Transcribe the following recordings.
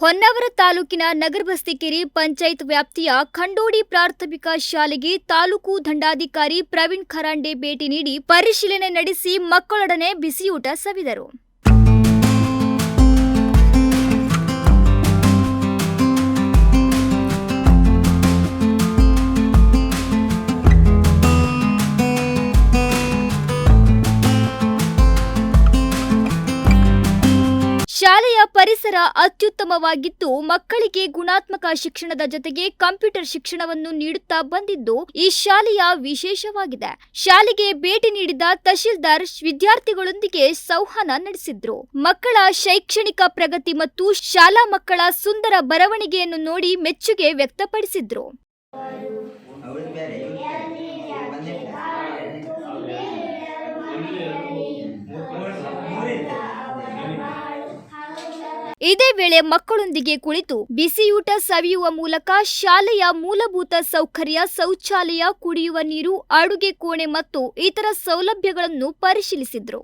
ಹೊನ್ನಾವರ ತಾಲೂಕಿನ ನಗರಬಸ್ತಿಕೆರೆ ಪಂಚಾಯತ್ ವ್ಯಾಪ್ತಿಯ ಖಂಡೋಡಿ ಪ್ರಾಥಮಿಕ ಶಾಲೆಗೆ ತಾಲೂಕು ದಂಡಾಧಿಕಾರಿ ಪ್ರವೀಣ್ ಖರಾಂಡೆ ಭೇಟಿ ನೀಡಿ ಪರಿಶೀಲನೆ ನಡೆಸಿ ಮಕ್ಕಳೊಡನೆ ಬಿಸಿಯೂಟ ಸವಿದರು. ಶಾಲೆಯ ಪರಿಸರ ಅತ್ಯುತ್ತಮವಾಗಿದ್ದು, ಮಕ್ಕಳಿಗೆ ಗುಣಾತ್ಮಕ ಶಿಕ್ಷಣದ ಜೊತೆಗೆ ಕಂಪ್ಯೂಟರ್ ಶಿಕ್ಷಣವನ್ನು ನೀಡುತ್ತಾ ಬಂದಿದ್ದು ಈ ಶಾಲೆಯ ವಿಶೇಷವಾಗಿದೆ. ಶಾಲೆಗೆ ಭೇಟಿ ನೀಡಿದ ತಹಶೀಲ್ದಾರ್ ವಿದ್ಯಾರ್ಥಿಗಳೊಂದಿಗೆ ಸಂವಹನ ನಡೆಸಿದ್ರು. ಮಕ್ಕಳ ಶೈಕ್ಷಣಿಕ ಪ್ರಗತಿ ಮತ್ತು ಶಾಲಾ ಮಕ್ಕಳ ಸುಂದರ ಬರವಣಿಗೆಯನ್ನು ನೋಡಿ ಮೆಚ್ಚುಗೆ ವ್ಯಕ್ತಪಡಿಸಿದ್ರು. ಇದೇ ವೇಳೆ ಮಕ್ಕಳೊಂದಿಗೆ ಕುಳಿತು ಬಿಸಿಯೂಟ ಸವಿಯುವ ಮೂಲಕ ಶಾಲೆಯ ಮೂಲಭೂತ ಸೌಕರ್ಯ, ಶೌಚಾಲಯ, ಕುಡಿಯುವ ನೀರು, ಅಡುಗೆ ಕೋಣೆ ಮತ್ತು ಇತರ ಸೌಲಭ್ಯಗಳನ್ನು ಪರಿಶೀಲಿಸಿದ್ರು.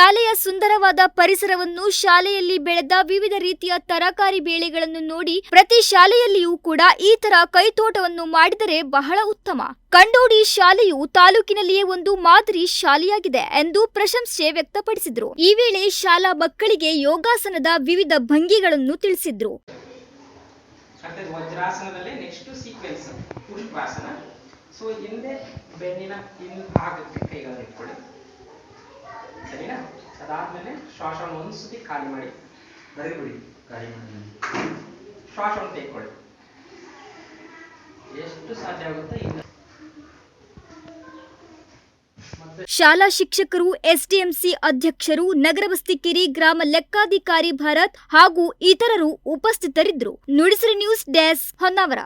ಶಾಲೆಯ ಸುಂದರವಾದ ಪರಿಸರವನ್ನು ಶಾಲೆಯಲ್ಲಿ ಬೆಳೆದ ವಿವಿಧ ರೀತಿಯ ತರಕಾರಿ ಬೇಳೆಗಳನ್ನು ನೋಡಿ ಪ್ರತಿ ಶಾಲೆಯಲ್ಲಿಯೂ ಕೂಡ ಈ ತರ ಕೈತೋಟವನ್ನು ಮಾಡಿದರೆ ಬಹಳ ಉತ್ತಮ. ಕಂಡೋಡಿ ಶಾಲೆಯು ತಾಲೂಕಿನಲ್ಲಿಯೇ ಒಂದು ಮಾದರಿ ಶಾಲೆಯಾಗಿದೆ ಎಂದು ಪ್ರಶಂಸೆ ವ್ಯಕ್ತಪಡಿಸಿದರು. ಈ ವೇಳೆ ಶಾಲಾ ಮಕ್ಕಳಿಗೆ ಯೋಗಾಸನದ ವಿವಿಧ ಭಂಗಿಗಳನ್ನು ತಿಳಿಸಿದ್ರು. ಹಿಂದೆ ಬೆನ್ನಿನ ಇನ್ ಆಗುತ್ತೆ ಕೈಗಳನ್ನು ಇಟ್ಕೊಳ್ಳಿ. ಸರಿನಾ? ಅದಾದ್ಮೇಲೆ ಶ್ವಾಸವನ್ನು ಒಂದು ಸತಿ ಖಾಲಿ ಮಾಡಿ. ಬರೀಬಿಡಿ ಖಾಲಿ ಮಾಡಿ. ಶ್ವಾಸವನ್ನು ತೆಗೆದುಕೊಳ್ಳಿ ಎಷ್ಟು ಸಾಧ್ಯ ಆಗುತ್ತೋ ಇಲ್ಲ ಶಾಲಾ ಶಿಕ್ಷಕರು ಎಸ್ಡಿಎಂಸಿ ಅಧ್ಯಕ್ಷರು ನಗರ ನಗರಬಸ್ತಿಕೆರೆ ಗ್ರಾಮ ಲೆಕ್ಕಾಧಿಕಾರಿ ಭರತ್ ಹಾಗೂ ಇತರರು ಉಪಸ್ಥಿತರಿದ್ದರು. Nudisiri news desk Honnavar.